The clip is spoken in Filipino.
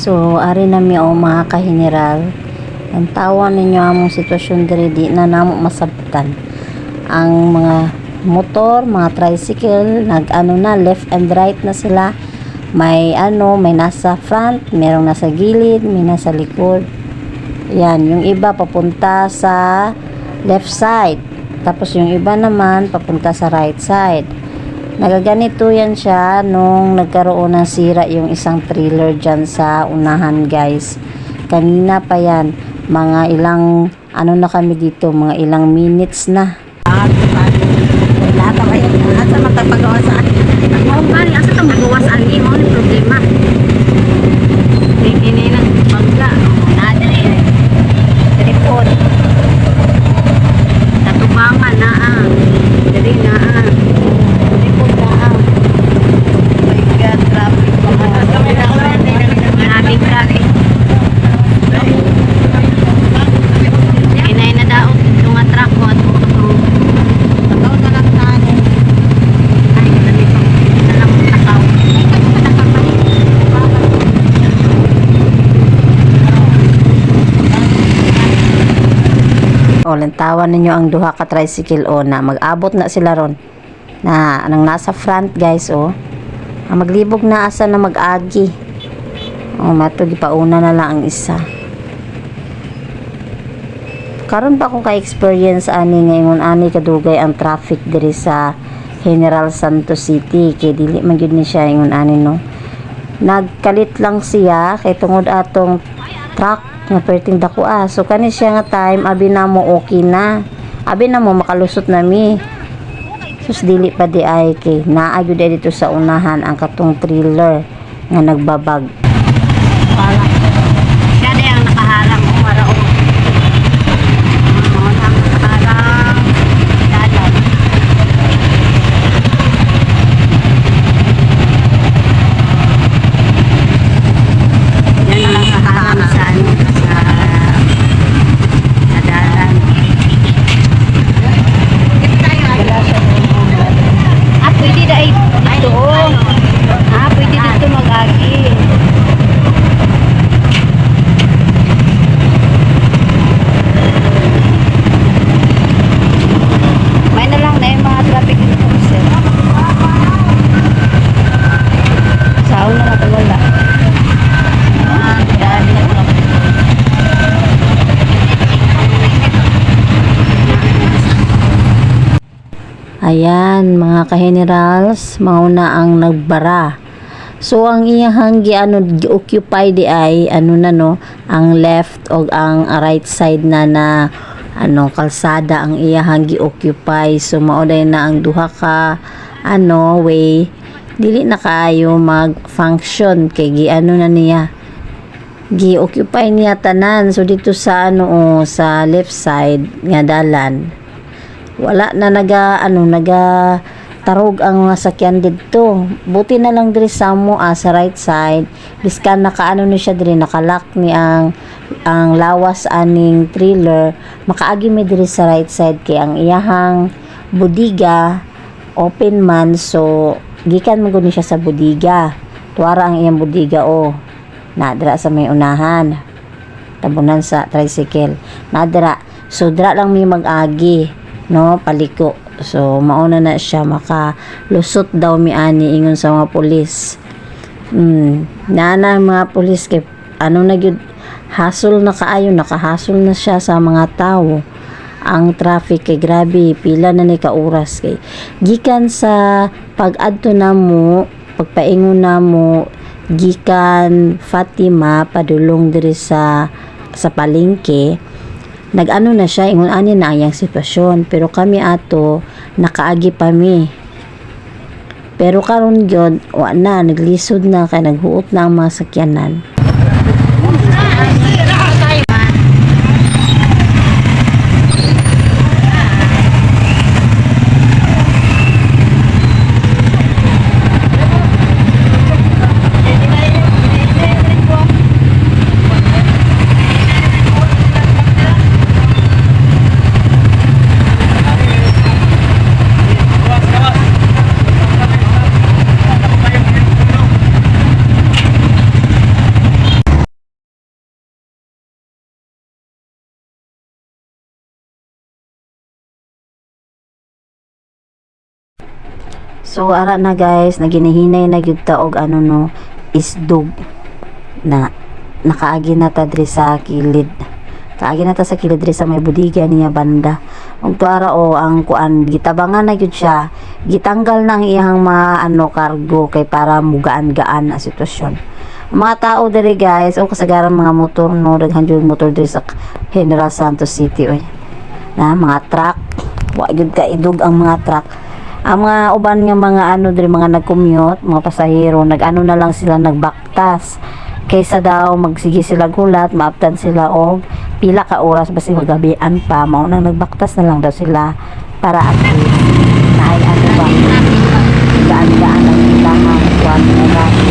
So, ari nami o mga kahineral. Ang tawa ninyo among sitwasyon diri di na namo masabtan. Ang mga motor, mga tricycle, nag ano na, left and right na sila. May ano, may nasa front, merong nasa gilid, may nasa likod. Yan, yung iba papunta sa left side. Tapos yung iba naman papunta sa right side. Nagaganito yan siya nung nagkaroon ng sira yung isang trailer dyan sa unahan guys. Kanina pa yan, mga ilang, ano na kami dito, mga ilang minutes na. Lahat ang kayo, lahat sa matapagawa sa akin. Ang bali, asa ka magawa sa akin, ni problema. Ini nang bangga. Nada eh. Telepon. Tatubangan na ah. Dali na ah. Telepon na ah. Oh my God, traffic pa ka. Maraming traffic. Inay na daot itong nga truck ko at itong Takaw na lang tayo. Ay, dali pa. Alam mo, takaw. O, lantawan ninyo ang duha ka tricycle o na mag-abot na sila ron. Na, anong nasa front guys o. Ang maglibog na asa na mag-agi. O, mato, gipauna na lang ang isa. Karon pa akong ka-experience ani ngayon ani kadugay ang traffic diri sa General Santos City kay dili man gyud ni siya ingon ani no. Nagkalit lang siya kay tungod atong truck nga perting dako ah. So kani siya nga time abi na mo okay na. Abi na mo makalusot nami. Sus dili pa di ay kay naa gyud dito sa unahan ang katong trailer nga nagbabag. Wala. Siya na yung nakaharang o maraong. Ano ang nakaharang. Dalan. Yan ang nakaharang sa ano, sa sa dalan. Ah, pwede na ay dito. Ah, pwede dito mag-agi. May na lang na yung mga traffic enforcer. Sa una na wala. Ah, dali na lang. Ayan, mga ka-generals, mauna ang nagbara. So, ang iyahang giano occupy di ay ano na no, ang left o ang right side na na ano kalsada ang iyahang gi-occupy. So, mauday na ang duha ka ano way dili na kaayo mag-function kay giano na niya gi-occupy niya tanan so dito sa ano oh, sa left side nga dalan wala na naga ano naga tarog ang mga sakyan dito. Buti na lang diri sa mo ah, sa right side. Biskan nakaano ni siya diri nakalak ni ang ang lawas aning trailer makaagi mi diri sa right side kay ang iyahang budiga open man. So gikan gud ni siya sa budiga. Tuwara ang iyang budiga oh. Nadra sa may unahan. Tabunan sa tricycle. Nadra. So dra lang mi mag-agi no paliko. So mauna na siya maka lusot daw mi ani ingon sa mga pulis. Mm nana mga pulis kay ano na gyud hasol na kaayo nakahasol na siya sa mga tao. Ang traffic kay grabe pila na ni ka oras kay. Gikan sa pag-adto na mo pagpaingon na mo gikan Fatima padulong diri sa sa palengke nag-ano na siya ingon ani na ayang sitwasyon. Pero kami ato nakaagi pa mi. Pero karon gyud wa na naglisod na kay naghuot na ang mga sakyanan So ara na guys, naginahinay na gyud ta og ano no, isdog na nakaagi na ta diri sa kilid. Kaagi na ta sa kilid diri sa may budiga niya banda. Ug tuara o ang kuan gitabangan na gyud siya. Gitanggal na ang iyang mga ano kargo kay para mugaan-gaan na sitwasyon. Ang mga tao diri guys, o kasagaran mga motor no, daghan jud motor diri sa General Santos City oy. Na mga truck, wa gyud ka idog ang mga truck ang mga uban nga mga ano diri mga nag-commute, mga pasahero, nag-ano na lang sila nagbaktas. Kaysa daw magsige sila gulat, maaptan sila og pila ka oras basi magabian pa, mao nang nagbaktas na lang daw sila para at least na ay ano ba, gaan-gaan ang. Inuwi pa ng